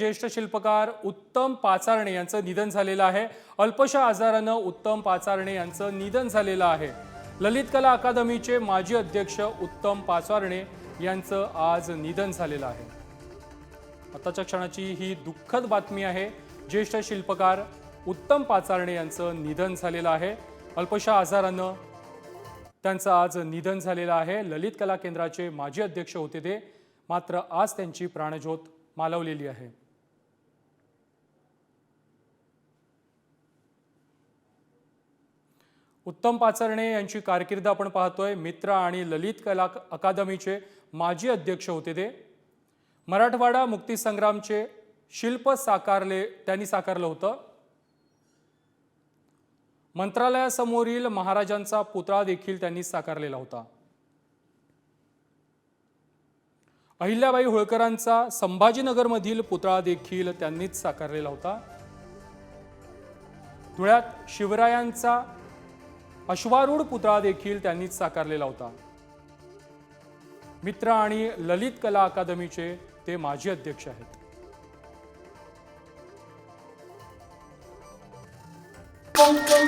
ज्येष्ठ शिल्पकार उत्तम पाचारणे यांचं निधन झालेलं आहे. अल्पशा आजारानं उत्तम पाचारणे यांचं निधन झालेलं आहे. ललित कला अकादमीचे माजी अध्यक्ष उत्तम पाचारणे यांचं आज निधन झालेलं आहे. आताच्या क्षणाची ही दुःखद बातमी आहे. ज्येष्ठ शिल्पकार उत्तम पाचारणे यांचं निधन झालेलं आहे. अल्पशा आजारानं त्यांचं आज निधन झालेलं आहे. ललित कला केंद्राचे माजी अध्यक्ष होते ते. मात्र आज त्यांची प्राणज्योत मालवलेली आहे. उत्तम पाचरणे यांची कारकीर्द आपण पाहतोय. मित्र आणि ललित कला अकादमीचे माजी अध्यक्ष होते ते. मराठवाडा मुक्तीसंग्रामचे शिल्प साकारले त्यांनी साकारलं होतं. मंत्रालयासमोरील महाराजांचा पुतळा देखील त्यांनी साकारलेला होता. अहिल्याबाई होळकरांचा संभाजीनगरमधील पुतळा देखील त्यांनीच साकारलेला होता. धुळ्यात शिवरायांचा अश्वारूढ पुतळा देखील त्यांनीच साकारलेला होता मित्र आणि ललित कला अकादमीचे ते माजी अध्यक्ष आहेत Thank you.